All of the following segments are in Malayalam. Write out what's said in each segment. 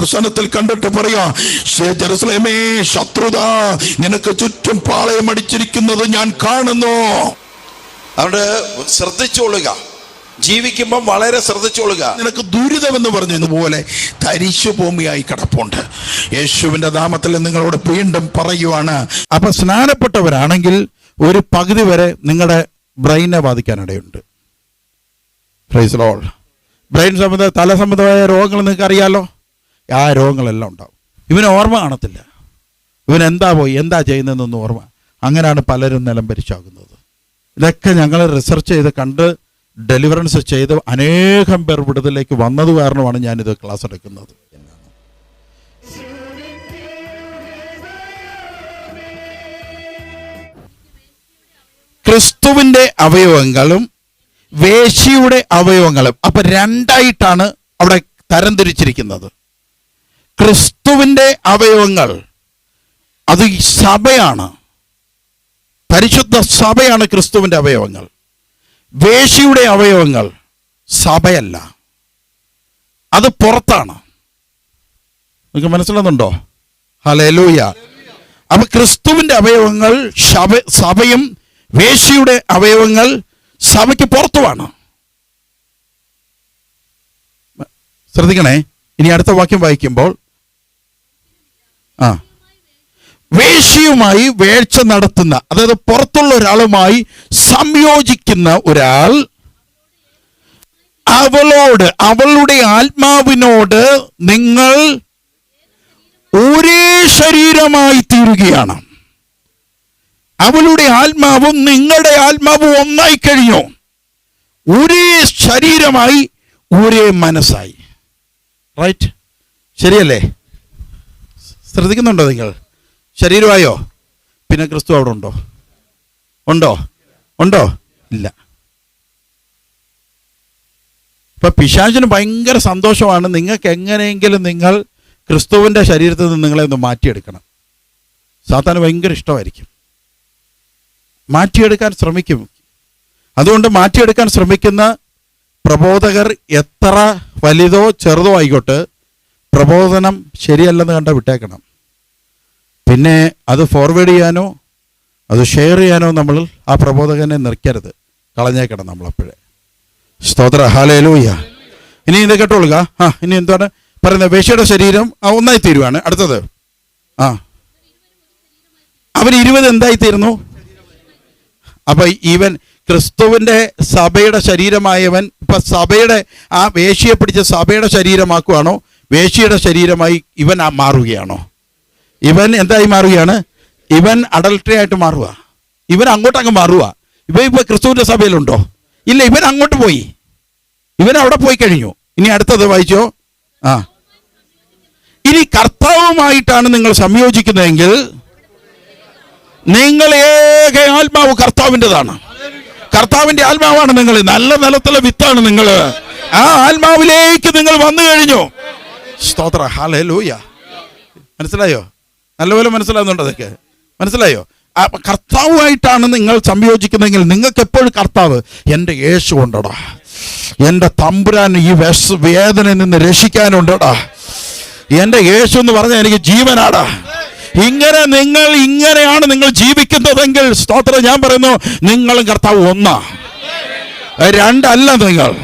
ദർശനത്തിൽ കണ്ടിട്ട് പറയാ "ശേ- ജെറുസലേമേ ശത്രുത നിനക്ക് ചുറ്റും പാളയം അടിച്ചിരിക്കുന്നത് ഞാൻ കാണുന്നു. അവിടെ ശ്രദ്ധിച്ചോളുക. ജീവിക്കുമ്പം വളരെ ശ്രദ്ധിച്ചോളുക. നിനക്ക് ദുരിതം എന്ന് പറഞ്ഞതുപോലെ തരിശു ഭൂമിയായി കിടപ്പുണ്ട്. യേശുവിന്റെ നാമത്തിൽ നിങ്ങളോട് വീണ്ടും പറയുവാണ് അപ്പൊ സ്നാനപ്പെട്ടവരാണെങ്കിൽ ഒരു പകുതി വരെ നിങ്ങളുടെ ബ്രെയിനെ ബാധിക്കാനിടയുണ്ട്. ബ്രെയിൻ സംബന്ധ തല സംബന്ധമായ രോഗങ്ങൾ നിങ്ങൾക്ക് അറിയാലോ ആ രോഗങ്ങളെല്ലാം ഉണ്ടാവും. ഇവന് ഓർമ്മ കാണത്തില്ല. ഇവൻ എന്താ പോയി എന്താ ചെയ്യുന്നതെന്നൊന്നും ഓർമ്മ. അങ്ങനെയാണ് പലരും നിലം പരിശാകുന്നത് ഇതൊക്കെ ഞങ്ങൾ റിസർച്ച് ചെയ്ത് കണ്ട് ഡെലിവറൻസ് ചെയ്ത് അനേകം പേർ വിടുതലേക്ക് വന്നത് കാരണമാണ് ഞാനിത് ക്ലാസ് എടുക്കുന്നത്. ക്രിസ്തുവിന്റെ അവയവങ്ങളും വേശിയുടെ അവയവങ്ങളും. അപ്പൊ രണ്ടായിട്ടാണ് അവിടെ തരംതിരിച്ചിരിക്കുന്നത് ക്രിസ്തുവിന്റെ അവയവങ്ങൾ. അത് സഭയാണ്. പരിശുദ്ധ സഭയാണ് ക്രിസ്തുവിന്റെ അവയവങ്ങൾ. വേശിയുടെ അവയവങ്ങൾ സഭയല്ല. അത് പുറത്താണ്. നിങ്ങൾക്ക് മനസ്സിലാകുന്നുണ്ടോ ഹലൂയ അപ്പൊ ക്രിസ്തുവിന്റെ അവയവങ്ങൾ സഭ സഭയും വേശിയുടെ അവയവങ്ങൾ സഭയ്ക്ക് പുറത്തുമാണ്. ശ്രദ്ധിക്കണേ. ഇനി അടുത്ത വാക്യം വായിക്കുമ്പോൾ ആ. വേശ്യയുമായി വേഴ്ച നടത്തുന്ന അതായത് പുറത്തുള്ള ഒരാളുമായി സംയോജിക്കുന്ന ഒരാൾ അവളോട് അവളുടെ ആത്മാവിനോട് നിങ്ങൾ ഒരേ ശരീരമായി തീരുകയാണ്. അവളുടെ ആത്മാവും നിങ്ങളുടെ ആത്മാവും ഒന്നായി കഴിഞ്ഞു. ഒരേ ശരീരമായി ഒരേ മനസ്സായി. റൈറ്റ് ശരിയല്ലേ? ശ്രദ്ധിക്കുന്നുണ്ടോ നിങ്ങൾ? ശരീരമായോ? പിന്നെ ക്രിസ്തു അവിടെ ഉണ്ടോ? ഉണ്ടോ? ഉണ്ടോ? ഇല്ല. ഇപ്പൊ പിശാചിന് ഭയങ്കര സന്തോഷമാണ് നിങ്ങൾക്ക് എങ്ങനെയെങ്കിലും നിങ്ങൾ ക്രിസ്തുവിന്റെ ശരീരത്തിൽ നിന്ന് നിങ്ങളെ ഒന്ന് മാറ്റിയെടുക്കണം. സാത്താന് ഭയങ്കര ഇഷ്ടമായിരിക്കും. മാറ്റിയെടുക്കാൻ ശ്രമിക്കും. അതുകൊണ്ട് മാറ്റിയെടുക്കാൻ ശ്രമിക്കുന്ന പ്രബോധകർ എത്ര വലുതോ ചെറുതോ ആയിക്കോട്ടെ പ്രബോധനം ശരിയല്ലെന്ന് കണ്ട വിട്ടേക്കണം. പിന്നെ അത് ഫോർവേഡ് ചെയ്യാനോ അത് ഷെയർ ചെയ്യാനോ നമ്മൾ ആ പ്രബോധകനെ നിർക്കരുത് കളഞ്ഞേക്കണം നമ്മളപ്പോഴേ സ്തോത്ര. ഹാലയിലൂയ്യ ഇനി ഇത് കേട്ടോളുക. ആ ഇനി എന്താണ്? പറയുന്നത് വേശ്യയുടെ ശരീരം ആ ഒന്നായി തീരുവാണ്. അടുത്തത്. ആ. അവർ ഇരുപത് എന്തായി തീർന്നു? അപ്പൊ ഈവൻ ക്രിസ്തുവിന്റെ സഭയുടെ ശരീരമായവൻ ഇപ്പൊ സഭയുടെ ആ വേശ്യയെ പിടിച്ച സഭയുടെ ശരീരമാക്കുവാണോ? വേശ്യയുടെ ശരീരമായി ഇവൻ മാറുകയാണോ? ഇവൻ എന്തായി മാറുകയാണ്? ഇവൻ അഡൽട്ടറി ആയിട്ട് മാറുക. ഇവൻ അങ്ങോട്ട് അങ്ങ് മാറുക. ഇവ ഇപ്പൊ ക്രിസ്തുവിന്റെ സഭയിലുണ്ടോ? ഇല്ല ഇവൻ അങ്ങോട്ട് പോയി. ഇവൻ അവിടെ പോയി കഴിഞ്ഞു. ഇനി അടുത്തത് വായിച്ചോ. ആ. ഇനി കർത്താവുമായിട്ടാണ് നിങ്ങൾ സംയോജിക്കുന്നതെങ്കിൽ നിങ്ങൾ ഏക ആത്മാവ് കർത്താവിന്റെതാണ്. കർത്താവിന്റെ ആത്മാവാണ് നിങ്ങൾ. നല്ല നിലത്തിലെ വിത്താണ് നിങ്ങൾ. ആ ആത്മാവിലേക്ക് നിങ്ങൾ വന്നു കഴിഞ്ഞു. സ്തോത്ര. ഹാലൂയ മനസ്സിലായോ? നല്ലപോലെ മനസ്സിലാകുന്നുണ്ട് അതൊക്കെ. മനസ്സിലായോ? കർത്താവുമായിട്ടാണ് നിങ്ങൾ സംയോജിക്കുന്നതെങ്കിൽ നിങ്ങൾക്ക് എപ്പോഴും കർത്താവ് എന്റെ യേശു ഉണ്ടടാ. എന്റെ തമ്പുരാൻ ഈ വിഷ വേദനയിൽ നിന്ന് രക്ഷിക്കാനുണ്ടടാ. എന്റെ യേശു എന്ന് പറഞ്ഞാൽ എനിക്ക് ജീവനാടാ. ഇങ്ങനെ നിങ്ങൾ ഇങ്ങനെയാണ് നിങ്ങൾ ജീവിക്കുന്നതെങ്കിൽ സ്തോത്രം ഞാൻ പറയുന്നു നിങ്ങളും കർത്താവ് ഒന്നാ. രണ്ടല്ല നിങ്ങൾ.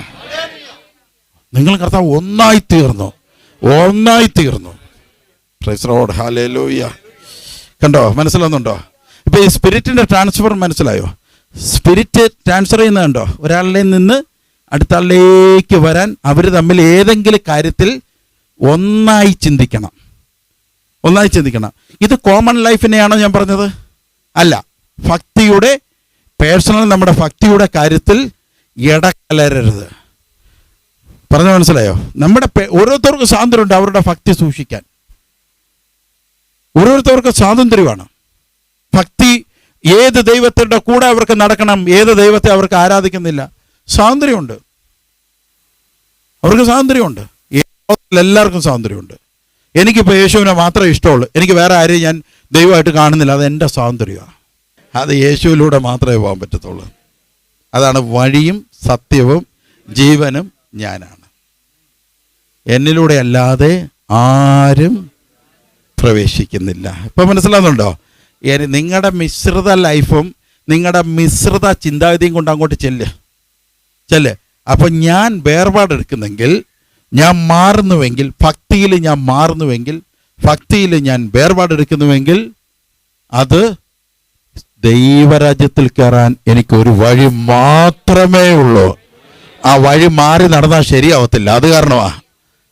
നിങ്ങൾ കർത്താവ് ഒന്നായി തീർന്നു. ഒന്നായി തീർന്നു. പ്രൈസ് ഹാലേ ഹാലേലൂയ കണ്ടോ? മനസ്സിലാവുന്നുണ്ടോ? ഇപ്പൊ ഈ സ്പിരിറ്റിന്റെ ട്രാൻസ്ഫർ മനസ്സിലായോ? സ്പിരിറ്റ് ട്രാൻസ്ഫർ ചെയ്യുന്നത് കണ്ടോ? ഒരാളിൽ നിന്ന് അടുത്ത ആളിലേക്ക് വരാൻ അവർ തമ്മിൽ ഏതെങ്കിലും കാര്യത്തിൽ ഒന്നായി ചിന്തിക്കണം. ഒന്നായി ചിന്തിക്കണം. ഇത് കോമൺ ലൈഫിനെയാണോ ഞാൻ പറഞ്ഞത്? അല്ല. ഭക്തിയുടെ പേഴ്സണൽ നമ്മുടെ ഭക്തിയുടെ കാര്യത്തിൽ ഇടകലരരുത്. പറഞ്ഞു മനസ്സിലായോ? നമ്മുടെ ഓരോരുത്തർക്കും സ്വാതന്ത്ര്യമുണ്ട് അവരുടെ ഭക്തി സൂക്ഷിക്കാൻ. ഓരോരുത്തർക്കും സ്വാതന്ത്ര്യമാണ്. ഭക്തി ഏത് ദൈവത്തിന്റെ കൂടെ അവർക്ക് നടക്കണം ഏത് ദൈവത്തെ അവർക്ക് ആരാധിക്കുന്നില്ല. സ്വാതന്ത്ര്യമുണ്ട്. അവർക്ക് സ്വാതന്ത്ര്യമുണ്ട്. എല്ലാവർക്കും സ്വാതന്ത്ര്യമുണ്ട്. എനിക്കിപ്പോൾ യേശുവിനെ മാത്രമേ ഇഷ്ടമുള്ളൂ. എനിക്ക് വേറെ ആരെയും ഞാൻ ദൈവമായിട്ട് കാണുന്നില്ല. അത് എന്റെ സ്വാതന്ത്ര്യമാണ്. അത് യേശുവിലൂടെ മാത്രമേ പോകാൻ പറ്റത്തുള്ളൂ. അതാണ് വഴിയും സത്യവും ജീവനും ഞാനാണ്. എന്നിലൂടെ അല്ലാതെ ആരും പ്രവേശിക്കുന്നില്ല. ഇപ്പൊ മനസ്സിലാകുന്നുണ്ടോ നിങ്ങളുടെ മിശ്രിത ലൈഫും നിങ്ങളുടെ മിശ്രിത ചിന്താഗതിയും കൊണ്ട് അങ്ങോട്ട് ചെല്ല്. ചെല്ല്. അപ്പൊ ഞാൻ വേർപാടെടുക്കുന്നെങ്കിൽ ഞാൻ മാറുന്നുവെങ്കിൽ ഭക്തിയിൽ ഞാൻ മാറുന്നുവെങ്കിൽ ഭക്തിയിൽ ഞാൻ വേർപാടെടുക്കുന്നുവെങ്കിൽ അത് ദൈവരാജ്യത്തിൽ കയറാൻ എനിക്ക് ഒരു വഴി മാത്രമേ ഉള്ളൂ. ആ വഴി മാറി നടന്നാൽ ശരിയാവത്തില്ല. അത് കാരണമാ.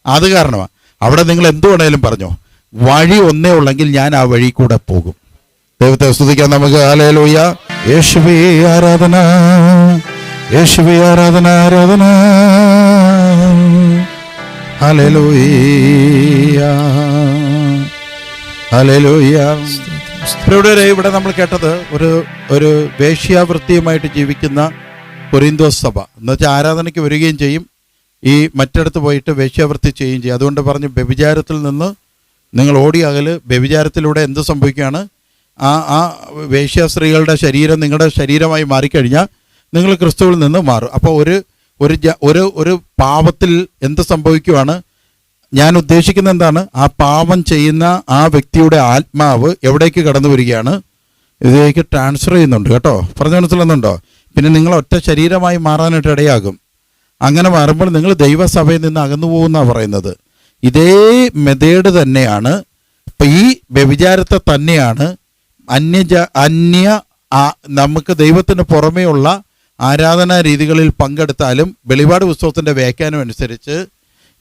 അത് കാരണമാ. അവിടെ നിങ്ങൾ എന്തു വേണേലും പറഞ്ഞോ. വഴി ഒന്നേ ഉള്ളെങ്കിൽ ഞാൻ ആ വഴി കൂടെ പോകും. ദൈവത്തെ സ്തുതിക്കാൻ നമുക്ക്. ആലയിലൂയ യേശുവേ ആരാധന. യേശുവേ ആരാധന ആരാധന. പ്രിയപ്പെട്ടവരെ, ഇവിടെ നമ്മൾ കേട്ടത് ഒരു ഒരു വേശ്യാവൃത്തിയുമായിട്ട് ജീവിക്കുന്ന കൊരിന്തോസ് സഭ. എന്നുവെച്ചാൽ ആരാധനയ്ക്ക് വരികയും ചെയ്യും. ഈ മറ്റിടത്ത് പോയിട്ട് വേശ്യാവൃത്തി ചെയ്യുകയും ചെയ്യും. അതുകൊണ്ട് പറഞ്ഞു വ്യഭിചാരത്തിൽ നിന്ന് നിങ്ങൾ ഓടി അകൽ വ്യഭിചാരത്തിലൂടെ എന്ത് സംഭവിക്കുകയാണ്? ആ ആ വേശ്യ സ്ത്രീകളുടെ ശരീരം നിങ്ങളുടെ ശരീരമായി മാറിക്കഴിഞ്ഞാൽ നിങ്ങൾ ക്രിസ്തുവിൽ നിന്ന് മാറും. അപ്പോൾ ഒരു ഒരു ഒരു ഒരു പാപത്തിൽ എന്ത് സംഭവിക്കുവാണ്? ഞാൻ ഉദ്ദേശിക്കുന്ന എന്താണ്? ആ പാപം ചെയ്യുന്ന ആ വ്യക്തിയുടെ ആത്മാവ് എവിടേക്ക് കടന്നു വരികയാണ്? ഇതിലേക്ക് ട്രാൻസ്ഫർ ചെയ്യുന്നുണ്ട് കേട്ടോ. പറഞ്ഞു മനസ്സിലാകുന്നുണ്ടോ പിന്നെ നിങ്ങൾ ഒറ്റ ശരീരമായി മാറാനായിട്ട് ഇടയാകും. അങ്ങനെ മാറുമ്പോൾ നിങ്ങൾ ദൈവസഭയിൽ നിന്ന് അകന്നു പോകുന്നാണ് പറയുന്നത്. ഇതേ മെതേഡ് തന്നെയാണ്. ഇപ്പം ഈ വ്യഭിചാരത്തെ തന്നെയാണ് അന്യജ അന്യ നമുക്ക് ദൈവത്തിന് പുറമേ ഉള്ള ആരാധനാ രീതികളിൽ പങ്കെടുത്താലും വെളിപാട് പുസ്തകത്തിന്റെ വ്യാഖ്യാനം അനുസരിച്ച്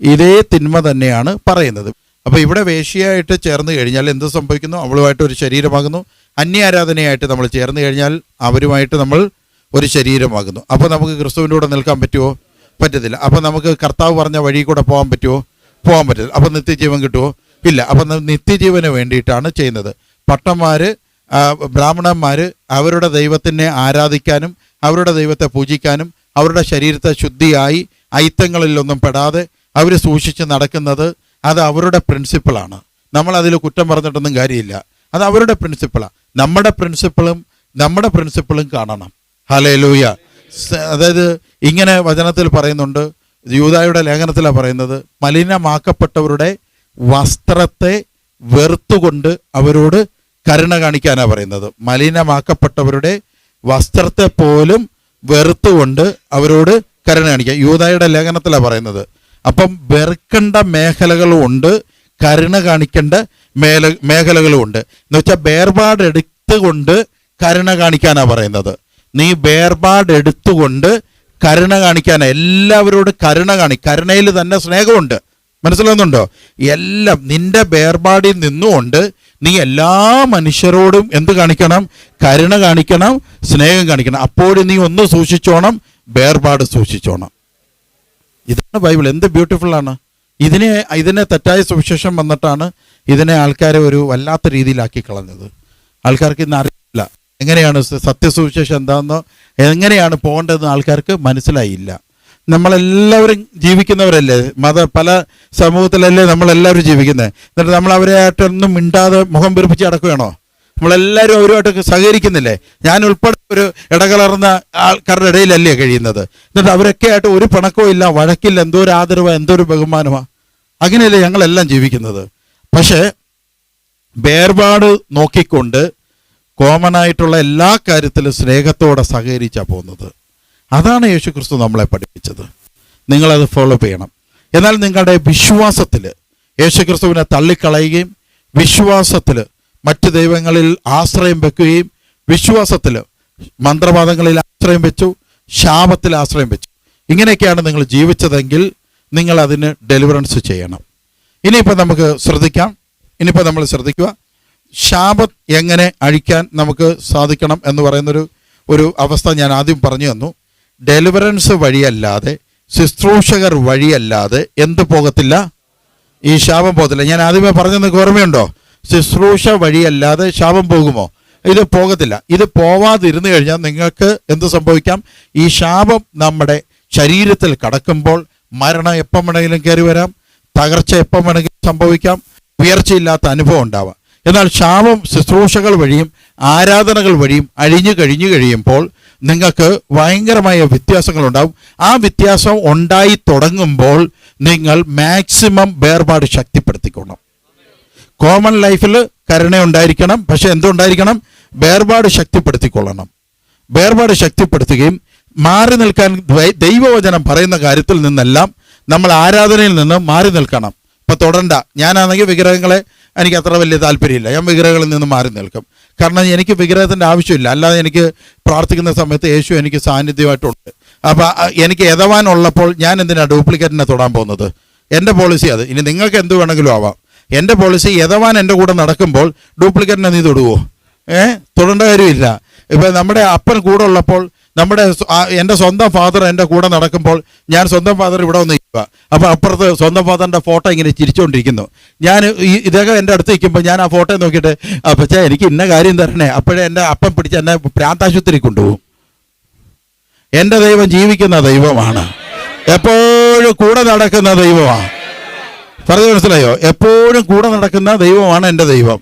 ഇതേ തിന്മ തന്നെയാണ് പറയുന്നത്. അപ്പോൾ ഇവിടെ വേശിയായിട്ട് ചേർന്ന് കഴിഞ്ഞാൽ എന്ത് സംഭവിക്കുന്നു? അവളുമായിട്ട് ഒരു ശരീരമാകുന്നു. അന്യ ആരാധനയായിട്ട് നമ്മൾ ചേർന്ന് കഴിഞ്ഞാൽ അവരുമായിട്ട് നമ്മൾ ഒരു ശരീരമാകുന്നു. അപ്പോൾ നമുക്ക് ക്രിസ്തുവിന്റെ കൂടെ നിൽക്കാൻ പറ്റുമോ പറ്റത്തില്ല. അപ്പോൾ നമുക്ക് കർത്താവ് പറഞ്ഞ വഴി കൂടെ പോകാൻ പറ്റുമോ പോകാൻ പറ്റില്ല. അപ്പം നിത്യജീവൻ കിട്ടുമോ ഇല്ല. അപ്പം നിത്യജീവന് വേണ്ടിയിട്ടാണ് ചെയ്യുന്നത്. പട്ടന്മാർ ബ്രാഹ്മണന്മാർ അവരുടെ ദൈവത്തിനെ ആരാധിക്കാനും അവരുടെ ദൈവത്തെ പൂജിക്കാനും അവരുടെ ശരീരത്തെ ശുദ്ധിയായി ഐത്തങ്ങളിലൊന്നും പെടാതെ അവർ സൂക്ഷിച്ച് നടക്കുന്നത് അത് അവരുടെ പ്രിൻസിപ്പിളാണ്. നമ്മൾ കുറ്റം പറഞ്ഞിട്ടൊന്നും കാര്യമില്ല. അത് അവരുടെ പ്രിൻസിപ്പിളാണ് നമ്മുടെ പ്രിൻസിപ്പിളും നമ്മുടെ പ്രിൻസിപ്പിളും കാണണം. ഹലേ അതായത് ഇങ്ങനെ വചനത്തിൽ പറയുന്നുണ്ട് യൂതായുടെ ലേഖനത്തിലാണ് പറയുന്നത് മലിനമാക്കപ്പെട്ടവരുടെ വസ്ത്രത്തെ വെറുത്തുകൊണ്ട് അവരോട് കരുണ കാണിക്കാനാണ് പറയുന്നത്. മലിനമാക്കപ്പെട്ടവരുടെ വസ്ത്രത്തെ പോലും വെറുത്തുകൊണ്ട് അവരോട് കരുണ കാണിക്കുക. യൂതായുടെ ലേഖനത്തിലാണ് പറയുന്നത്. അപ്പം വെറുക്കേണ്ട മേഖലകളുമുണ്ട് കരുണ കാണിക്കേണ്ട മേല മേഖലകളുമുണ്ട് എന്ന് വെച്ചാൽ വേർപാടെടുത്തുകൊണ്ട് കരുണ കാണിക്കാനാണ് പറയുന്നത്. നീ വേർപാടെടുത്തുകൊണ്ട് കരുണ കാണിക്കാൻ എല്ലാവരോടും കരുണ കാണി കരുണയിൽ തന്നെ സ്നേഹമുണ്ട്. മനസ്സിലാകുന്നുണ്ടോ എല്ലാം നിന്റെ വേർപാടിൽ നിന്നുകൊണ്ട് നീ എല്ലാ മനുഷ്യരോടും എന്ത് കാണിക്കണം? കരുണ കാണിക്കണം സ്നേഹം കാണിക്കണം. അപ്പോഴും നീ ഒന്ന് സൂക്ഷിച്ചോണം വേർപാട് സൂക്ഷിച്ചോണം. ഇതാണ് ബൈബിൾ. എന്ത് ബ്യൂട്ടിഫുൾ ആണ്. ഇതിനെ ഇതിനെ തെറ്റായ സുവിശേഷം വന്നിട്ടാണ് ഇതിനെ ആൾക്കാരെ ഒരു വല്ലാത്ത രീതിയിലാക്കി കളഞ്ഞത്. ആൾക്കാർക്ക് ഇന്ന് അറിയില്ല. എങ്ങനെയാണ് സത്യസുവിശേഷം എന്താണെന്നോ എങ്ങനെയാണ് പോകേണ്ടതെന്ന് ആൾക്കാർക്ക് മനസ്സിലായില്ല. നമ്മളെല്ലാവരും ജീവിക്കുന്നവരല്ലേ? മത പല സമൂഹത്തിലല്ലേ നമ്മളെല്ലാവരും ജീവിക്കുന്നത് എന്നിട്ട് നമ്മൾ അവരെ ആയിട്ടൊന്നും മിണ്ടാതെ മുഖം പിറപ്പിച്ച് നടക്കുകയാണോ? നമ്മളെല്ലാവരും അവരുമായിട്ട് സഹകരിക്കുന്നില്ലേ? ഞാൻ ഉൾപ്പെടെ ഒരു ഇടകലർന്ന ആൾക്കാരുടെ ഇടയിലല്ലേ കഴിയുന്നത്. എന്നിട്ട് അവരൊക്കെ ആയിട്ട് ഒരു പിണക്കവും ഇല്ല വഴക്കില്ല എന്തോ ഒരു ആദരവാ എന്തോ ഒരു ബഹുമാനമാ. അങ്ങനെയല്ലേ ഞങ്ങളെല്ലാം ജീവിക്കുന്നത്. പക്ഷേ വേർപാട് നോക്കിക്കൊണ്ട് കോമൺ ആയിട്ടുള്ള എല്ലാ കാര്യത്തിലും സ്നേഹത്തോടെ സഹകരിച്ചാണ് പോകുന്നത്. അതാണ് യേശു ക്രിസ്തു നമ്മളെ പഠിപ്പിച്ചത്. നിങ്ങളത് ഫോളോ ചെയ്യണം. എന്നാൽ നിങ്ങളുടെ വിശ്വാസത്തിൽ യേശു ക്രിസ്തുവിനെ തള്ളിക്കളയുകയും വിശ്വാസത്തിൽ മറ്റ് ദൈവങ്ങളിൽ ആശ്രയം വെക്കുകയും വിശ്വാസത്തിൽ മന്ത്രവാദങ്ങളിൽ ആശ്രയം വെച്ചു ശാപത്തിൽ ആശ്രയം വെച്ചു. ഇങ്ങനെയൊക്കെയാണ് നിങ്ങൾ ജീവിച്ചതെങ്കിൽ നിങ്ങൾ അതിന് ഡെലിവറൻസ് ചെയ്യണം. ഇനിയിപ്പോൾ നമുക്ക് ശ്രദ്ധിക്കാം. ഇനിയിപ്പോൾ നമ്മൾ ശ്രദ്ധിക്കുക. ശാപം എങ്ങനെ അഴിക്കാൻ നമുക്ക് സാധിക്കണം എന്ന് പറയുന്നൊരു ഒരു അവസ്ഥ ഞാൻ ആദ്യം പറഞ്ഞു തന്നു. ഡെലിവറൻസ് വഴിയല്ലാതെ ശുശ്രൂഷകർ വഴിയല്ലാതെ എന്ത് പോകത്തില്ല? ഈ ശാപം പോകത്തില്ല. ഞാൻ ആദ്യമേ പറഞ്ഞു നിങ്ങൾക്ക് ഓർമ്മയുണ്ടോ? ശുശ്രൂഷ വഴിയല്ലാതെ ശാപം പോകുമോ? ഇത് പോകത്തില്ല. ഇത് പോവാതിരുന്നു കഴിഞ്ഞാൽ നിങ്ങൾക്ക് എന്ത് സംഭവിക്കാം? ഈ ശാപം നമ്മുടെ ശരീരത്തിൽ കടക്കുമ്പോൾ മരണം എപ്പം വേണമെങ്കിലും കയറി വരാം. തകർച്ച എപ്പം വേണമെങ്കിലും സംഭവിക്കാം. ഉയർച്ചയില്ലാത്ത അനുഭവം ഉണ്ടാവാം. എന്നാൽ ശാപം ശുശ്രൂഷകൾ വഴിയും ആരാധനകൾ വഴിയും അഴിഞ്ഞു കഴിഞ്ഞു കഴിയുമ്പോൾ നിങ്ങൾക്ക് ഭയങ്കരമായ വ്യത്യാസങ്ങളുണ്ടാവും. ആ വ്യത്യാസം ഉണ്ടായി തുടങ്ങുമ്പോൾ നിങ്ങൾ മാക്സിമം വേർപാട് ശക്തിപ്പെടുത്തിക്കൊള്ളണം. കോമൺ ലൈഫിൽ കരുണ ഉണ്ടായിരിക്കണം. പക്ഷെ എന്തുണ്ടായിരിക്കണം? വേർപാട് ശക്തിപ്പെടുത്തിക്കൊള്ളണം. വേർപാട് ശക്തിപ്പെടുത്തുകയും മാറി നിൽക്കാൻ ദൈവവചനം പറയുന്ന കാര്യത്തിൽ നിന്നെല്ലാം നമ്മൾ ആരാധനയിൽ നിന്ന് മാറി നിൽക്കണം. ഇപ്പൊ തുടണ്ട. ഞാനാണെങ്കിൽ വിഗ്രഹങ്ങളെ എനിക്ക് അത്ര വലിയ താല്പര്യമില്ല. ഞാൻ വിഗ്രഹങ്ങളിൽ നിന്ന് മാറി നിൽക്കും. കാരണം എനിക്ക് വിഗ്രഹത്തിന്റെ ആവശ്യമില്ല. അല്ലാതെ എനിക്ക് പ്രാർത്ഥിക്കുന്ന സമയത്ത് യേശു എനിക്ക് സാന്നിധ്യമായിട്ടുണ്ട്. അപ്പോൾ എനിക്ക് എതവാനുള്ളപ്പോൾ ഞാൻ എന്തിനാണ് ഡ്യൂപ്ലിക്കേറ്റിനെ തൊടാൻ പോകുന്നത്? എന്റെ പോളിസി അത്. ഇനി നിങ്ങൾക്ക് എന്ത് വേണമെങ്കിലും ആവാം. എന്റെ പോളിസി ഏതവാൻ എന്റെ കൂടെ നടക്കുമ്പോൾ ഡ്യൂപ്ലിക്കേറ്റിനെ നീ തൊടുവോ? ഏ? തൊടേണ്ട കാര്യമില്ല. ഇപ്പം നമ്മുടെ അപ്പൻ കൂടെ ഉള്ളപ്പോൾ നമ്മുടെ എന്റെ സ്വന്തം ഫാദർ എന്റെ കൂടെ നടക്കുമ്പോൾ ഞാൻ സ്വന്തം ഫാദർ ഇവിടെ വന്ന് നിൽക്കുക അപ്പോൾ അപ്പുറത്ത് സ്വന്തം ഫാദറിന്റെ ഫോട്ടോ ഇങ്ങനെ ചിരിച്ചുകൊണ്ടിരിക്കുന്നു ഞാൻ ഇദ്ദേഹം എന്റെ അടുത്ത് നിൽക്കുമ്പോൾ ഞാൻ ആ ഫോട്ടോ നോക്കിയിട്ട് അപ്പച്ചാ എനിക്ക് ഇന്ന കാര്യം തരണേ. അപ്പോഴേ എന്റെ അപ്പം പിടിച്ച് എന്നെ പ്രാന്താശുപത്രി കൊണ്ടുപോകും. എന്റെ ദൈവം ജീവിക്കുന്ന ദൈവമാണ്. എപ്പോഴും കൂടെ നടക്കുന്ന ദൈവമാണ്. പറഞ്ഞു മനസ്സിലായോ? എപ്പോഴും കൂടെ നടക്കുന്ന ദൈവമാണ് എന്റെ ദൈവം.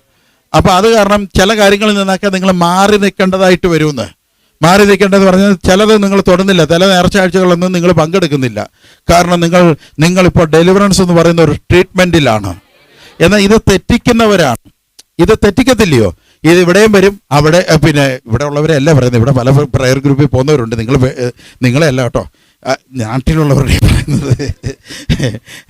അപ്പോൾ അത് കാരണം ചില കാര്യങ്ങളിൽ നിന്നൊക്കെ നിങ്ങൾ മാറി നിൽക്കേണ്ടതായിട്ട് വരുമെന്ന്. മാറി നിൽക്കേണ്ടത് പറഞ്ഞാൽ ചിലത് നിങ്ങൾ തൊടുന്നില്ല. ചില നേർച്ചാഴ്ചകളൊന്നും നിങ്ങൾ പങ്കെടുക്കുന്നില്ല. കാരണം നിങ്ങൾ നിങ്ങളിപ്പോൾ ഡെലിവറൻസ് എന്ന് പറയുന്ന ഒരു ട്രീറ്റ്മെന്റിലാണ് എന്നാൽ ഇത് തെറ്റിക്കുന്നവരാണ്. ഇത് തെറ്റിക്കത്തില്ലയോ? ഇത് ഇവിടെയും വരും അവിടെ പിന്നെ ഇവിടെ ഉള്ളവരല്ല പറയുന്നത്. ഇവിടെ പല പ്രയർ ഗ്രൂപ്പിൽ പോകുന്നവരുണ്ട്. നിങ്ങൾ നിങ്ങളെയല്ല കേട്ടോ. നാട്ടിലുള്ളവരുടെ പറയുന്നത്.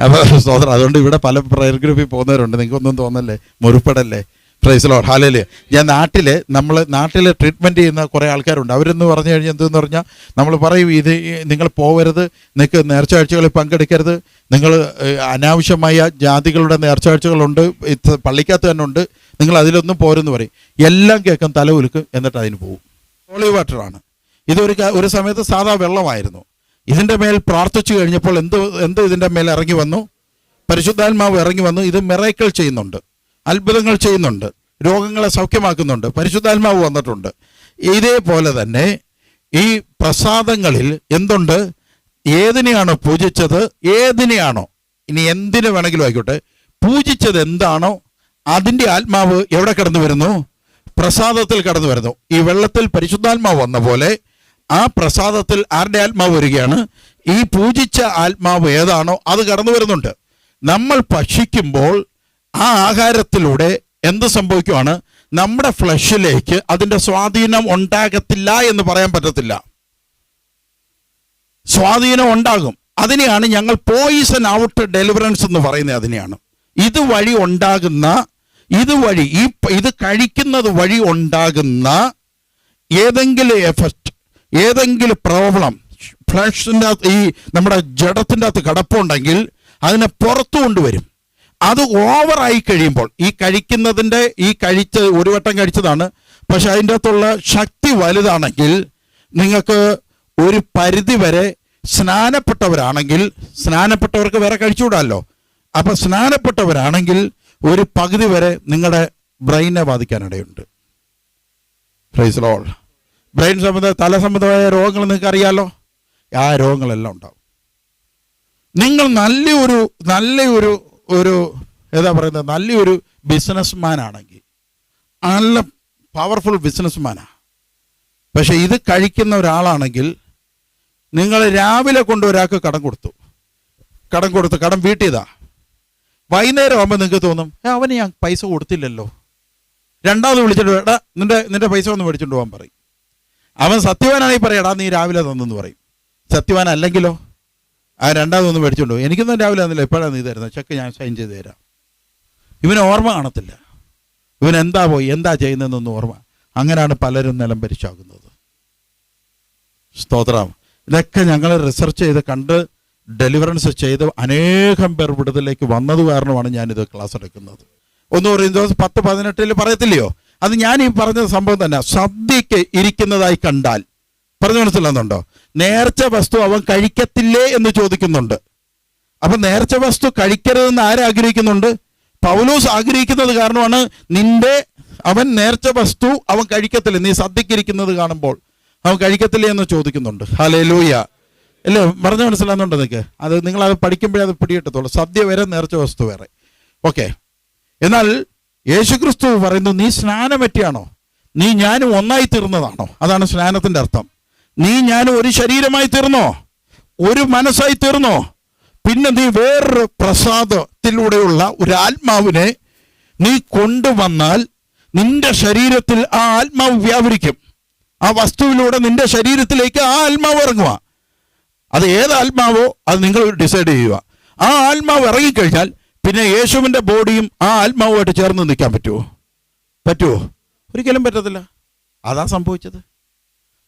അപ്പോൾ സോദർ അതുകൊണ്ട് ഇവിടെ പല പ്രയർ ഗ്രൂപ്പിൽ പോകുന്നവരുണ്ട്. നിങ്ങൾക്കൊന്നും തോന്നല്ലേ? മുറിപ്പെടല്ലേ? പ്രൈസലോ ഹാലല് ഞാൻ നാട്ടിൽ നമ്മൾ നാട്ടിൽ ട്രീറ്റ്മെന്റ് ചെയ്യുന്ന കുറേ ആൾക്കാരുണ്ട്. അവരെന്ന് പറഞ്ഞു കഴിഞ്ഞാൽ എന്തെന്ന് പറഞ്ഞാൽ നമ്മൾ പറയും ഇത് നിങ്ങൾ പോവരുത് നിങ്ങൾക്ക് നേർച്ചയാഴ്ചകളിൽ പങ്കെടുക്കരുത്. നിങ്ങൾ അനാവശ്യമായ ജാതികളുടെ നേർച്ചയാഴ്ചകളുണ്ട് ഇത് പള്ളിക്കകത്ത് തന്നെ ഉണ്ട്. നിങ്ങൾ അതിലൊന്നും പോരെന്ന് പറയും. എല്ലാം കേൾക്കും തല ഉലുക്കും എന്നിട്ട് അതിന് പോകും ഹോളി വാട്ടറാണ് ഇതൊരു ഒരു സമയത്ത് സാധാ വെള്ളമായിരുന്നു. ഇതിന്റെ മേൽ പ്രാർത്ഥിച്ചു കഴിഞ്ഞപ്പോൾ എന്ത് എന്ത് ഇതിന്റെ മേൽ ഇറങ്ങി വന്നു? പരിശുദ്ധാത്മാവ് ഇറങ്ങി വന്നു. ഇത് മിറൈക്കൾ ചെയ്യുന്നുണ്ട്. അത്ഭുതങ്ങൾ ചെയ്യുന്നുണ്ട്. രോഗങ്ങളെ സൗഖ്യമാക്കുന്നുണ്ട്. പരിശുദ്ധാത്മാവ് വന്നിട്ടുണ്ട്. ഇതേപോലെ തന്നെ ഈ പ്രസാദങ്ങളിൽ എന്തുണ്ട്? ഏതിനെയാണോ പൂജിച്ചത്? ഏതിനെയാണോ? ഇനി എന്തിനു വേണമെങ്കിലും ആയിക്കോട്ടെ. പൂജിച്ചത് എന്താണോ? അതിന്റെ ആത്മാവ് എവിടെ കടന്നു വരുന്നു? പ്രസാദത്തിൽ കടന്നു വരുന്നു. ഈ വെള്ളത്തിൽ പരിശുദ്ധാത്മാവ് വന്ന പോലെ ആ പ്രസാദത്തിൽ ആരുടെ ആത്മാവ് വരികയാണ്? ഈ പൂജിച്ച ആത്മാവ് ഏതാണോ അത് കടന്നു വരുന്നുണ്ട്. നമ്മൾ ഭക്ഷിക്കുമ്പോൾ ആ ആഹാരത്തിലൂടെ എന്ത് സംഭവിക്കുവാണ്? നമ്മുടെ ഫ്ലഷിലേക്ക് അതിന്റെ സ്വാധീനം ഉണ്ടാകത്തില്ല എന്ന് പറയാൻ പറ്റത്തില്ല. സ്വാധീനം ഉണ്ടാകും. അതിനെയാണ് ഞങ്ങൾ പോയിസൺ ഔട്ട് ഡെലിവറൻസ് എന്ന് പറയുന്നത് അതിനെയാണ്. ഇതുവഴി ഉണ്ടാകുന്ന ഇതുവഴി ഈ ഇത് കഴിക്കുന്നത് വഴി ഉണ്ടാകുന്ന ഏതെങ്കിലും എഫക്റ്റ് ഏതെങ്കിലും പ്രോബ്ലം ഫ്ലഷിന്റെ ഈ നമ്മുടെ ജഡത്തിന്റെ അകത്ത് കിടപ്പുണ്ടെങ്കിൽ അതിനെ പുറത്തു കൊണ്ടുവരും അത് ഓവറായി കഴിയുമ്പോൾ ഈ കഴിക്കുന്നതിന്റെ ഈ കഴിച്ച് ഒരു വട്ടം കഴിച്ചതാണ് പക്ഷെ അതിന്റെ അകത്തുള്ള ശക്തി വലുതാണെങ്കിൽ നിങ്ങൾക്ക് ഒരു പരിധി വരെ സ്നാനപ്പെട്ടവരാണെങ്കിൽ സ്നാനപ്പെട്ടവർക്ക് വേറെ കഴിച്ചുകൂടാമല്ലോ അപ്പം സ്നാനപ്പെട്ടവരാണെങ്കിൽ ഒരു പകുതി വരെ നിങ്ങളുടെ ബ്രെയിനെ ബാധിക്കാനിടയുണ്ട്. പ്രൈസ് ബ്രെയിൻ സംബന്ധ തല സംബന്ധമായ രോഗങ്ങൾ നിങ്ങൾക്ക് അറിയാലോ ആ രോഗങ്ങളെല്ലാം ഉണ്ടാവും. നിങ്ങൾ നല്ലൊരു നല്ലൊരു ഒരു ഏതാ പറയുന്നത്? നല്ലൊരു ബിസിനസ്മാൻ ആണെങ്കിൽ നല്ല പവർഫുൾ ബിസിനസ്മാനാണ് പക്ഷേ ഇത് കഴിക്കുന്ന ഒരാളാണെങ്കിൽ നിങ്ങൾ രാവിലെ കൊണ്ട് ഒരാൾക്ക് കടം കൊടുത്തു. കടം കൊടുത്ത് കടം വീട്ടിയതാ. വൈകുന്നേരം ആകുമ്പോൾ നിങ്ങൾക്ക് തോന്നും "ഏ, അവന് ഞാൻ പൈസ കൊടുത്തില്ലല്ലോ. രണ്ടാമത് വിളിച്ചിട്ട് എടാ നിന്റെ നിന്റെ പൈസ ഒന്ന് മേടിച്ചുകൊണ്ട് പോകാൻ പറയും. അവൻ സത്യവാനാണെങ്കിൽ പറയടാ നീ രാവിലെ തന്നെന്ന് പറയും. സത്യവാൻ അല്ലെങ്കിലോ? ആ രണ്ടാമതൊന്ന് മേടിച്ചോണ്ടു എനിക്കൊന്നും രാവിലെ തന്നില്ല എപ്പോഴാണ് നീ തരുന്നത് ചെക്ക് ഞാൻ സൈൻ ചെയ്ത് തരാം. ഇവന് ഓർമ്മ കാണത്തില്ല. ഇവൻ എന്താ പോയി? എന്താ ചെയ്യുന്നതെന്നൊന്നും ഓർമ്മ. അങ്ങനെയാണ് പലരും നിലം പരിശാകുന്നത്. സ്തോത്രം. ഇതൊക്കെ ഞങ്ങൾ റിസർച്ച് ചെയ്ത് കണ്ട് ഡെലിവറൻസ് ചെയ്ത് അനേകം പേർ വിടുതലേക്ക് വന്നത് കാരണമാണ് ഞാനിത് ക്ലാസ് എടുക്കുന്നത്. ഒന്ന് പറയുന്നത് പത്ത് പതിനെട്ടിൽ പറയത്തില്ലയോ? അത് ഞാൻ ഈ പറഞ്ഞ സംഭവം തന്നെ. സദ്യക്ക് ഇരിക്കുന്നതായി കണ്ടാൽ പറഞ്ഞു മനസ്സിലാകുന്നുണ്ടോ നേർച്ച വസ്തു അവൻ കഴിക്കത്തില്ലേ എന്ന് ചോദിക്കുന്നുണ്ട്. അപ്പൊ നേർച്ച വസ്തു കഴിക്കരുതെന്ന് ആരാഗ്രഹിക്കുന്നുണ്ട് പൗലോസ് ആഗ്രഹിക്കുന്നത് കാരണമാണ് നിന്റെ അവൻ നേർച്ച വസ്തു അവൻ കഴിക്കത്തില്ല? നീ സദ്യക്കിരിക്കുന്നത് കാണുമ്പോൾ അവൻ കഴിക്കത്തില്ലേ എന്ന് ചോദിക്കുന്നുണ്ട്. ഹലേ ലൂയ അല്ലേ പറഞ്ഞു മനസ്സിലാകുന്നുണ്ടോ നിനക്ക്? അത് നിങ്ങൾ അത് പഠിക്കുമ്പോഴേ അത് പിടികിട്ടത്തുള്ളൂ. സദ്യ വരെ നേർച്ച വസ്തു വേറെ ഓക്കെ. എന്നാൽ യേശുക്രിസ്തു പറയുന്നു നീ സ്നാനം പറ്റിയാണോ നീ ഞാനും ഒന്നായി തീർന്നതാണോ? അതാണ് സ്നാനത്തിന്റെ അർത്ഥം. നീ ഞാൻ ഒരു ശരീരമായി തീർന്നോ? ഒരു മനസ്സായി തീർന്നോ? പിന്നെ നീ വേറൊരു പ്രസാദത്തിലൂടെയുള്ള ഒരു ആത്മാവിനെ നീ കൊണ്ടുവന്നാൽ നിന്റെ ശരീരത്തിൽ ആ ആത്മാവ് വ്യാപരിക്കും. ആ വസ്തുവിലൂടെ നിന്റെ ശരീരത്തിലേക്ക് ആ ആത്മാവ് ഇറങ്ങുക അത് ഏത് ആത്മാവോ അത് നിങ്ങൾ ഡിസൈഡ് ചെയ്യുക. ആ ആത്മാവ് ഇറങ്ങിക്കഴിഞ്ഞാൽ പിന്നെ യേശുവിന്റെ ബോഡിയും ആ ആത്മാവുമായിട്ട് ചേർന്ന് നിൽക്കാൻ പറ്റുമോ? പറ്റുമോ? ഒരിക്കലും പറ്റത്തില്ല. അതാ സംഭവിച്ചത്.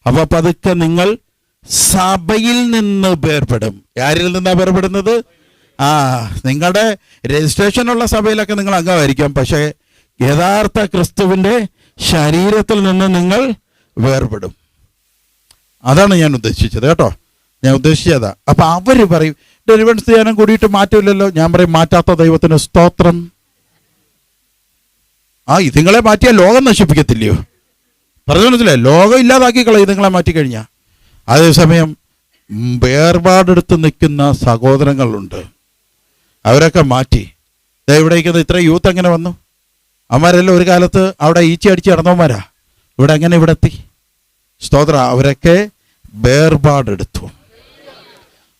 അപ്പൊ പതുക്കെ നിങ്ങൾ സഭയിൽ നിന്ന് വേർപെടും. ആരിൽ നിന്നാ വേർപെടുന്നത്? ആ നിങ്ങളുടെ രജിസ്ട്രേഷനുള്ള സഭയിലൊക്കെ നിങ്ങൾ അംഗമായിരിക്കാം. പക്ഷേ യഥാർത്ഥ ക്രിസ്തുവിന്റെ ശരീരത്തിൽ നിന്ന് നിങ്ങൾ വേർപെടും. അതാണ് ഞാൻ ഉദ്ദേശിച്ചത് കേട്ടോ. ഞാൻ ഉദ്ദേശിച്ചതാ. അപ്പൊ അവർ പറയും ഡെലിവൻസ് ധ്യാനം കൂടിയിട്ട് മാറ്റമില്ലല്ലോ. ഞാൻ പറയും മാറ്റാത്ത ദൈവത്തിന് സ്തോത്രം. ആ ഇതുങ്ങളെ മാറ്റിയാൽ ലോകം നശിപ്പിക്കത്തില്ലയോ? മനസ്സിലായി? ലോകം ഇല്ലാതാക്കി കളയും നിങ്ങളെ മാറ്റിക്കഴിഞ്ഞാൽ അതേസമയം വേർപാടെടുത്ത് നിൽക്കുന്ന സഹോദരങ്ങളുണ്ട്. അവരൊക്കെ മാറ്റി. ദേ ഇവിടെ ഇരിക്കുന്ന ഇത്ര യൂത്ത് എങ്ങനെ വന്നു? അവന്മാരെല്ലാം ഒരു കാലത്ത് അവിടെ ഈച്ച അടിച്ച് നടന്നവന്മാരാ ഇവിടെ എങ്ങനെ ഇവിടെ എത്തി? സ്തോത്ര അവരൊക്കെ വേർപാടെടുത്തു.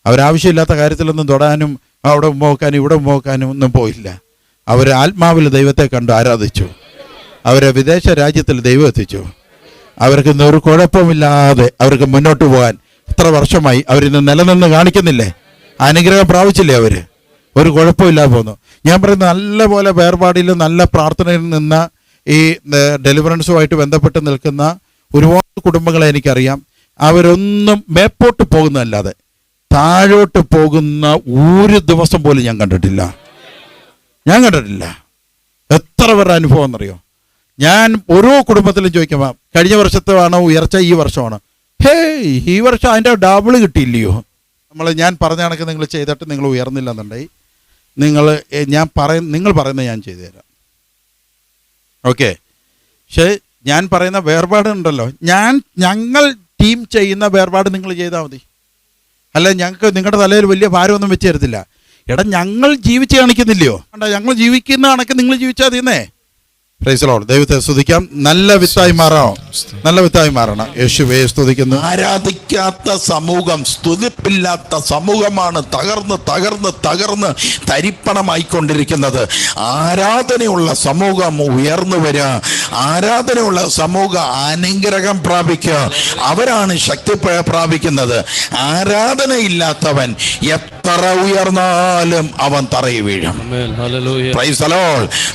അവരാവശ്യമില്ലാത്ത കാര്യത്തിലൊന്നും തൊടാനും അവിടെ നോക്കാനും ഇവിടെ നോക്കാനും ഒന്നും പോയില്ല. അവർ ആത്മാവിൽ ദൈവത്തെ കണ്ട് ആരാധിച്ചു. അവരെ വിദേശ രാജ്യത്തിൽ ദൈവം എത്തിച്ചു. അവർക്ക് ഇന്ന് ഒരു കുഴപ്പമില്ലാതെ അവർക്ക് മുന്നോട്ട് പോകാൻ ഇത്ര വർഷമായി അവരിന്ന് നിലനിന്ന് കാണിക്കുന്നില്ലേ? അനുഗ്രഹം പ്രാപിച്ചില്ലേ അവർ? ഒരു കുഴപ്പമില്ലാതെ പോകുന്നു ഞാൻ പറയുന്ന നല്ലപോലെ വേർപാടിയിൽ നല്ല പ്രാർത്ഥനയിൽ നിന്ന് ഈ ഡെലിവറൻസുമായിട്ട് ബന്ധപ്പെട്ട് നിൽക്കുന്ന ഒരുപാട് കുടുംബങ്ങളെ എനിക്കറിയാം. അവരൊന്നും മേപ്പോട്ട് പോകുന്നതല്ലാതെ താഴോട്ട് പോകുന്ന ഒരു ദിവസം പോലും ഞാൻ കണ്ടിട്ടില്ല. ഞാൻ കണ്ടിട്ടില്ല. എത്ര പേരുടെ അനുഭവം എന്നറിയോ? ഞാൻ ഓരോ കുടുംബത്തിലും ചോദിക്കാം കഴിഞ്ഞ വർഷത്താണോ ഉയർച്ച? ഈ വർഷമാണ്? ഹേ ഈ വർഷം അതിന്റെ ഡബിൾ കിട്ടിയില്ലയോ? നമ്മൾ ഞാൻ പറഞ്ഞ കണക്ക് നിങ്ങൾ ചെയ്തിട്ട് നിങ്ങൾ ഉയർന്നില്ല എന്നുണ്ടെങ്കിൽ നിങ്ങൾ ഞാൻ പറയ നിങ്ങൾ പറയുന്ന ഞാൻ ചെയ്തു തരാം. ഓക്കെ. പക്ഷേ ഞാൻ പറയുന്ന വേർപാടുണ്ടല്ലോ ഞാൻ ഞങ്ങൾ ടീം ചെയ്യുന്ന വേർപാട് നിങ്ങൾ ചെയ്താൽ മതി. അല്ല ഞങ്ങൾക്ക് നിങ്ങളുടെ തലയിൽ വലിയ ഭാരമൊന്നും വെച്ച് തരത്തില്ല. എടാ ഞങ്ങൾ ജീവിച്ച് കാണിക്കുന്നില്ലയോ? കണ്ടോ ഞങ്ങൾ ജീവിക്കുന്ന കണക്ക് നിങ്ങൾ ജീവിച്ചാൽ തീന്നേ പ്രൈസലോട് ദൈവത്തെ സ്തുതിക്കാം. നല്ല വിത്തായി മാറണം? നല്ല വിത്തായി മാറണം. യേശുവേ സ്തുതിക്കുന്നു. ആരാധിക്കാത്ത സമൂഹം സ്തുതിപ്പില്ലാത്ത സമൂഹമാണ് തകർന്ന് തകർന്ന് തകർന്ന് തരിപ്പണമായിക്കൊണ്ടിരിക്കുന്നത്. ആരാധനയുള്ള സമൂഹം ഉയർന്നു വരിക ആരാധനയുള്ള സമൂഹം അനുഗ്രഹം പ്രാപിക്കുക. അവരാണ് ശക്തി പ്ര- പ്രാപിക്കുന്നത്. ആരാധനയില്ലാത്തവൻ എത്ര ഉയർന്നാലും അവൻ തറയി വീഴും. പ്രൈസ്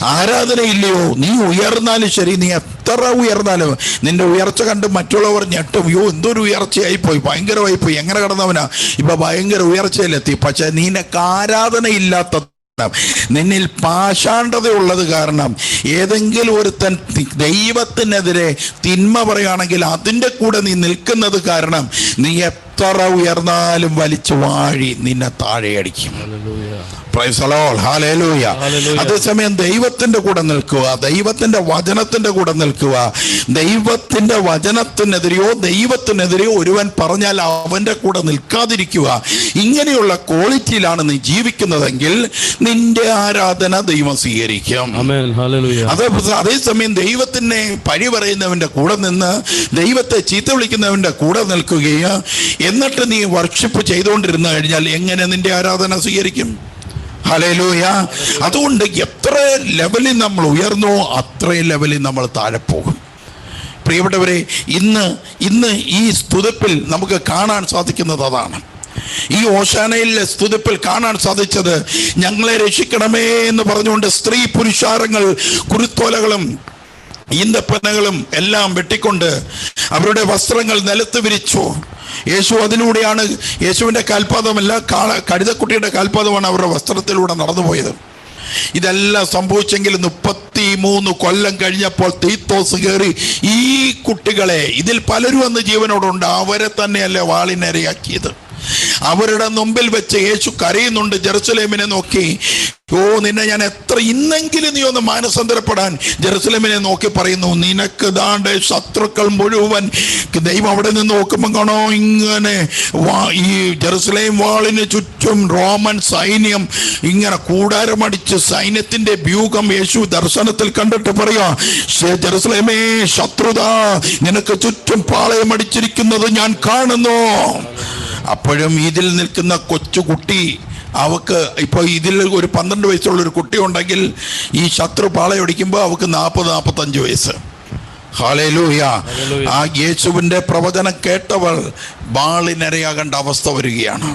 ആരാധനയില്ലയോ? നീ ഉയർന്നാലും ശരി നീ എത്ര ഉയർന്നാലും. നിന്റെ ഉയർച്ച കണ്ട് മറ്റുള്ളവർ ഞെട്ടും. യോ എന്തൊരു ഉയർച്ചയായി പോയി. ഭയങ്കരമായി പോയി. എങ്ങനെ കടന്നവനാ? ഇപ്പൊ ഭയങ്കര ഉയർച്ചയിലെത്തി. പക്ഷെ നിനക്ക് ആരാധനയില്ലാത്ത നിന്നിൽ പാഷാണ്ഡത ഉള്ളത് കാരണം ഏതെങ്കിലും ഒരുത്തൻ ദൈവത്തിനെതിരെ തിന്മ പറയുകയാണെങ്കിൽ അതിന്റെ കൂടെ നീ നിൽക്കുന്നത് കാരണം നീ എത്ര ഉയർന്നാലും വലിച്ചു വാഴി നിന്നെ താഴെ അതേസമയം ദൈവത്തിന്റെ കൂടെ നിൽക്കുക ദൈവത്തിന്റെ വചനത്തിന്റെ കൂടെ നിൽക്കുക. ദൈവത്തിന്റെ വചനത്തിനെതിരെയോ ദൈവത്തിനെതിരെയോ ഒരുവൻ പറഞ്ഞാൽ അവന്റെ കൂടെ നിൽക്കാതിരിക്കുക. ഇങ്ങനെയുള്ള ക്വാളിറ്റിയിലാണ് നീ ജീവിക്കുന്നതെങ്കിൽ നിന്റെ ആരാധന ദൈവം സ്വീകരിക്കും. അതേ അതേസമയം ദൈവത്തിനെ പഴി പറയുന്നവന്റെ കൂടെ നിന്ന് ദൈവത്തെ ചീത്ത വിളിക്കുന്നവന്റെ കൂടെ നിൽക്കുകയും എന്നിട്ട് നീ വർഷിപ്പ് ചെയ്തുകൊണ്ടിരുന്നു കഴിഞ്ഞാൽ എങ്ങനെ നിന്റെ ആരാധന സ്വീകരിക്കും? ഹലേലൂയ അതുകൊണ്ട് എത്ര ലെവലിൽ നമ്മൾ ഉയർന്നോ അത്രയും ലെവലിൽ നമ്മൾ താഴെ പോകും. പ്രിയപ്പെട്ടവരെ ഇന്ന് ഇന്ന് ഈ സ്തുതിപ്പിൽ നമുക്ക് കാണാൻ സാധിക്കുന്നത് അതാണ്. ഈ ഓശാനയിലെ സ്തുതിപ്പിൽ കാണാൻ സാധിച്ചത് ഞങ്ങളെ രക്ഷിക്കണമേ എന്ന് പറഞ്ഞുകൊണ്ട് സ്ത്രീ പുരുഷാരങ്ങൾ കുരുത്തോലകളും ഈന്തപ്പനകളും എല്ലാം വെട്ടിക്കൊണ്ട് അവരുടെ വസ്ത്രങ്ങൾ നിലത്ത് വിരിച്ചു. യേശു അതിലൂടെയാണ് യേശുവിന്റെ കാൽപാദമല്ല കഴുതക്കുട്ടിയുടെ കാൽപാദമാണ് അവരുടെ വസ്ത്രത്തിലൂടെ നടന്നുപോയത്. ഇതെല്ലാം സംഭവിച്ചെങ്കിൽ മുപ്പത്തി മൂന്ന് കൊല്ലം കഴിഞ്ഞപ്പോൾ തീത്തോസ് കയറി ഈ കുട്ടികളെ ഇതിൽ പലരും അന്ന് ജീവനോടുണ്ട്. അവരെ തന്നെയല്ലേ വാളിനിരയാക്കിയത്. അവരുടെ മുമ്പിൽ വെച്ച് യേശു കരയുന്നുണ്ട് ജെറുസലേമിനെ നോക്കി. ഓ നിന്നെ ഞാൻ എത്ര ഇന്നെങ്കിലും നീ ഒന്ന് മാനസാന്തരപ്പെടാൻ ജെറുസലേമിനെ നോക്കി പറയുന്നു. നിനക്ക് ദാണ്ട് ശത്രുക്കൾ മുഴുവൻ ദൈവം അവിടെ നിന്ന് നോക്കുമ്പോൾ കാണോ ഇങ്ങനെ ഈ ജെറുസലേം വാളിന് ചുറ്റും റോമൻ സൈന്യം ഇങ്ങനെ കൂടാരമടിച്ച് സൈന്യത്തിന്റെ വ്യൂഹം യേശു ദർശനത്തിൽ കണ്ടിട്ട് പറയാ "ശേ, ജെറുസലേമേ ശത്രുത നിനക്ക് ചുറ്റും പാളയമടിച്ചിരിക്കുന്നത് ഞാൻ കാണുന്നു. അപ്പോഴും ഇതിൽ നിൽക്കുന്ന കൊച്ചുകുട്ടി അവക്ക് ഇപ്പോൾ ഇതിൽ ഒരു പന്ത്രണ്ട് വയസ്സുള്ള ഒരു കുട്ടി ഉണ്ടെങ്കിൽ ഈ ശത്രു പാളയൊടിക്കുമ്പോൾ അവക്ക് നാൽപ്പത് നാൽപ്പത്തഞ്ച് വയസ്സ്. ഹാലേലൂയ ആ യേശുവിന്റെ പ്രവചനം കേട്ടവൾ ബാളിനിരയാകേണ്ട അവസ്ഥ വരികയാണ്.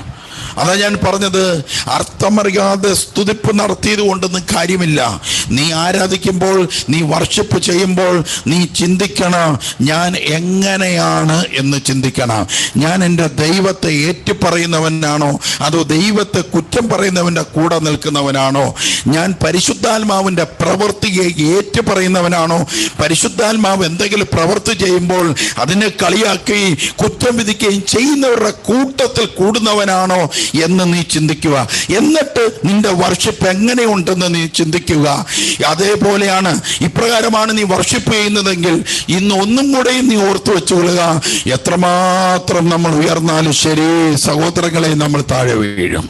അതാ ഞാൻ പറഞ്ഞത് അർത്ഥമറിയാതെ സ്തുതിപ്പ് നടത്തിയത് കൊണ്ടൊന്നും കാര്യമില്ല. നീ ആരാധിക്കുമ്പോൾ നീ വർഷിപ്പ് ചെയ്യുമ്പോൾ നീ ചിന്തിക്കണം ഞാൻ എങ്ങനെയാണ് എന്ന് ചിന്തിക്കണം. ഞാൻ എന്റെ ദൈവത്തെ ഏറ്റുപറയുന്നവനാണോ? അതോ ദൈവത്തെ കുറ്റം പറയുന്നവന്റെ കൂടെ നിൽക്കുന്നവനാണോ? ഞാൻ പരിശുദ്ധാത്മാവിന്റെ പ്രവൃത്തിയെ ഏറ്റുപറയുന്നവനാണോ? പരിശുദ്ധാത്മാവ് എന്തെങ്കിലും പ്രവൃത്തി ചെയ്യുമ്പോൾ അതിനെ കളിയാക്കുകയും കുറ്റം വിധിക്കുകയും ചെയ്യുന്നവരുടെ കൂട്ടത്തിൽ കൂടുന്നവനാണോ? എന്ന് നീ ചിന്തിക്കുക. എന്നിട്ട് നിന്റെ വർഷിപ്പ് എങ്ങനെയുണ്ടെന്ന് നീ ചിന്തിക്കുക. അതേപോലെയാണ് ഇപ്രകാരമാണ് നീ വർഷിപ്പ് ചെയ്യുന്നതെങ്കിൽ ഇന്ന് ഒന്നും കൂടെയും നീ ഓർത്തു വെച്ചുകൊള്ളുക എത്രമാത്രം നമ്മൾ ഉയർന്നാലും ശരി സഹോദരങ്ങളെ നമ്മൾ താഴെ വീഴും.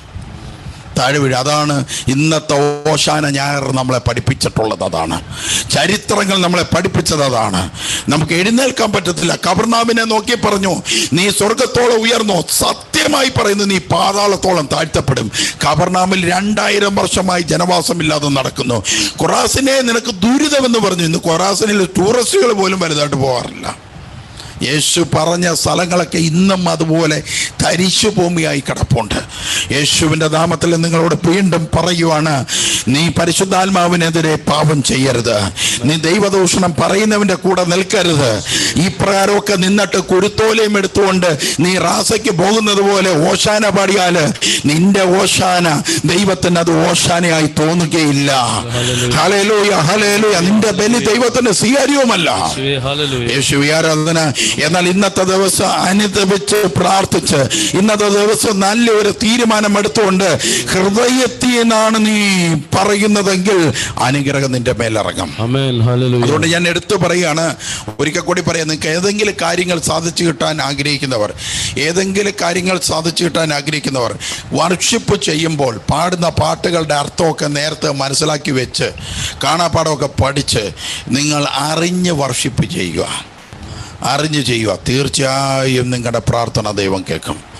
താഴെ വീഴും. അതാണ് ഇന്നത്തെ ഓശാന ഞായർ നമ്മളെ പഠിപ്പിച്ചിട്ടുള്ളത് അതാണ്. ചരിത്രങ്ങൾ നമ്മളെ പഠിപ്പിച്ചത് അതാണ്. നമുക്ക് എഴുന്നേൽക്കാൻ പറ്റത്തില്ല. കബർനാമിനെ നോക്കി പറഞ്ഞു നീ സ്വർഗത്തോളം ഉയർന്നോ? സത്യമായി പറയുന്നു നീ പാതാളത്തോളം താഴ്ത്തപ്പെടും. കബർനാമിൽ രണ്ടായിരം വർഷമായി ജനവാസമില്ലാതെ നടക്കുന്നു. ഖുറാസിനെ നിനക്ക് ദുരിതമെന്ന് പറഞ്ഞു. ഇന്ന് ഖുറാസിനിൽ ടൂറിസ്റ്റുകൾ പോലും വലുതായിട്ട് പോകാറില്ല. യേശു പറഞ്ഞ സ്ഥലങ്ങളൊക്കെ ഇന്നും അതുപോലെ തരിശു ഭൂമിയായി കിടപ്പുണ്ട്. യേശുവിന്റെ നാമത്തിൽ നിങ്ങളോട് വീണ്ടും പറയുവാണ് നീ പരിശുദ്ധാത്മാവിനെതിരെ പാപം ചെയ്യരുത്. നീ ദൈവദൂഷണം പറയുന്നവന്റെ കൂടെ നിൽക്കരുത്. ഈ പ്രകാരമൊക്കെ നിന്നിട്ട് കുരുത്തോലയും എടുത്തുകൊണ്ട് നീ റാസയ്ക്ക് പോകുന്നത് പോലെ ഓശാന പാടിയാൽ നിന്റെ ഓശാന ദൈവത്തിന് അത് ഓശാനയായി തോന്നുകയില്ല. ഹലേലൂയ ഹലേലൂയ നിന്റെ ബലി ദൈവത്തിന് സ്വീകാര്യവുമല്ല. യേശു ആരാധന എന്നാൽ ഇന്നത്തെ ദിവസം അനുദപിച്ച് പ്രാർത്ഥിച്ച് ഇന്നത്തെ ദിവസം നല്ലൊരു തീരുമാനം എടുത്തുകൊണ്ട് ഹൃദയത്തിൽ നിന്നാണ് നീ പറയുന്നതെങ്കിൽ അനുഗ്രഹം നിന്റെ മേലിറങ്ങും. അതുകൊണ്ട് ഞാൻ എടുത്തു പറയുകയാണ് ഒരിക്കൽ കൂടി പറയാം നിങ്ങൾക്ക് ഏതെങ്കിലും കാര്യങ്ങൾ സാധിച്ചു കിട്ടാൻ ആഗ്രഹിക്കുന്നവർ ഏതെങ്കിലും കാര്യങ്ങൾ സാധിച്ചു കിട്ടാൻ ആഗ്രഹിക്കുന്നവർ വർഷിപ്പ് ചെയ്യുമ്പോൾ പാടുന്ന പാട്ടുകളുടെ അർത്ഥമൊക്കെ നേരത്തെ മനസ്സിലാക്കി വെച്ച് കാണാപ്പാടമൊക്കെ പഠിച്ച് നിങ്ങൾ അറിഞ്ഞ് വർഷിപ്പ് ചെയ്യുക. അറിഞ്ഞ് ചെയ്യുക. തീർച്ചയായും നിങ്ങളുടെ പ്രാർത്ഥന ദൈവം കേൾക്കും.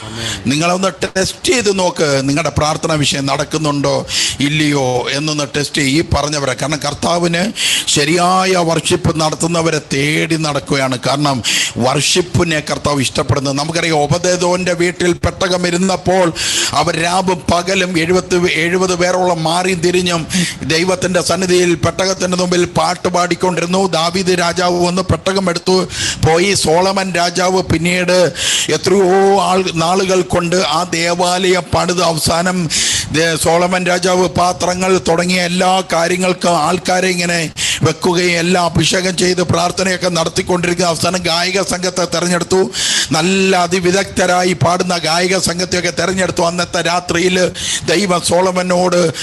നിങ്ങളൊന്ന് ടെസ്റ്റ് ചെയ്ത് നോക്ക്. നിങ്ങളുടെ പ്രാർത്ഥന വിഷയം നടക്കുന്നുണ്ടോ? ഇല്ലയോ? എന്നൊന്ന് ടെസ്റ്റ് ചെയ്യും. ഈ പറഞ്ഞവരെ കാരണം കർത്താവിന് ശരിയായ വർഷിപ്പ് നടത്തുന്നവരെ തേടി നടക്കുകയാണ്. കാരണം വർഷിപ്പിനെ കർത്താവ് ഇഷ്ടപ്പെടുന്നത്. നമുക്കറിയാം ഉപദേതോന്റെ വീട്ടിൽ പെട്ടകം ഇരുന്നപ്പോൾ അവർ രാവും പകലും എഴുപത്തി എഴുപത് പേരോളം മാറി തിരിഞ്ഞും ദൈവത്തിന്റെ സന്നിധിയിൽ പെട്ടകത്തിന്റെ മുമ്പിൽ പാട്ട് പാടിക്കൊണ്ടിരുന്നു. ദാവീദ് രാജാവ് വന്ന് പെട്ടകം എടുത്തു പോയി. സോളമൻ രാജാവ് പിന്നീട് എത്രയോ ആൾ നാളുകൾ കൊണ്ട് ആ ദേവാലയ പണിത് അവസാനം സോളമൻ രാജാവ് പാത്രങ്ങൾ തുടങ്ങിയ എല്ലാ കാര്യങ്ങൾക്കും ആൾക്കാരെ ഇങ്ങനെ വെക്കുകയും എല്ലാം അഭിഷേകം ചെയ്ത് പ്രാർത്ഥനയൊക്കെ നടത്തിക്കൊണ്ടിരിക്കുന്ന അവസാനം ഗായിക സംഘത്തെ തെരഞ്ഞെടുത്തു. നല്ല അതിവിദഗ്ധരായി പാടുന്ന ഗായിക സംഘത്തെയൊക്കെ തെരഞ്ഞെടുത്തു. അന്നത്തെ രാത്രിയിൽ ദൈവ സോളമനോട്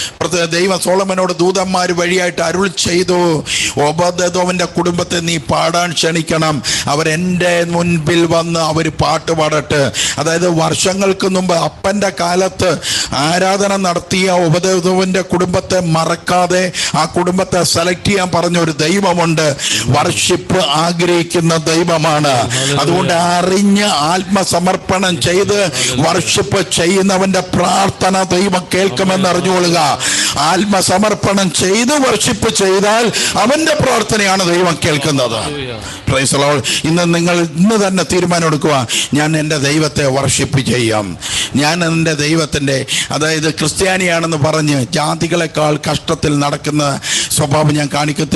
ദൈവ സോളമനോട് ദൂതന്മാർ വഴിയായിട്ട് അരുൾ ചെയ്തു. ഒബദോവിന്റെ കുടുംബത്തെ നീ പാടാൻ ക്ഷണിക്കണം. അവരെന്റെ മുൻപിൽ വന്ന് അവർ പാട്ട് പാടട്ടെ. അതായത് വർഷങ്ങൾക്ക് മുമ്പ് അപ്പന്റെ കാലത്ത് ആരാധന നടത്തിയ ഉപദേവന്റെ കുടുംബത്തെ മറക്കാതെ ആ കുടുംബത്തെ സെലക്ട് ചെയ്യാൻ പറഞ്ഞ ഒരു ദൈവമുണ്ട്. വർഷിപ്പ് ആഗ്രഹിക്കുന്ന ദൈവമാണ്. അതുകൊണ്ട് അറിഞ്ഞ് ആത്മസമർപ്പണം ചെയ്ത് വർഷിപ്പ് ചെയ്യുന്നവന്റെ പ്രാർത്ഥന ദൈവം കേൾക്കുമെന്ന് അറിഞ്ഞുകൊള്ളുക. ആത്മസമർപ്പണം ചെയ്ത് വർഷിപ്പ് ചെയ്താൽ അവന്റെ പ്രാർത്ഥനയാണ് ദൈവം കേൾക്കുന്നത്. ഇന്ന് നിങ്ങൾ ഇന്ന് തന്നെ തീരുമാനം എടുക്കുക ഞാൻ എന്റെ ദൈവത്തെ വർഷിപ്പ് ചെയ്യാം. ഞാൻ എന്റെ ദൈവത്തിന്റെ അതായത് ക്രിസ്ത്യാനിയാണെന്ന് പറഞ്ഞ് ജാതികളെക്കാൾ കഷ്ടത്തിൽ നടക്കുന്ന സ്വഭാവം ഞാൻ കാണിക്കത്തില്ല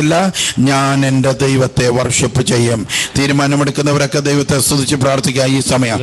ഞാൻ എന്റെ ദൈവത്തെ വർഷിപ്പ് ചെയ്യും. തീരുമാനമെടുക്കുന്നവരൊക്കെ ദൈവത്തെ സ്തുതിച്ച് പ്രാർത്ഥിക്കുക ഈ സമയം.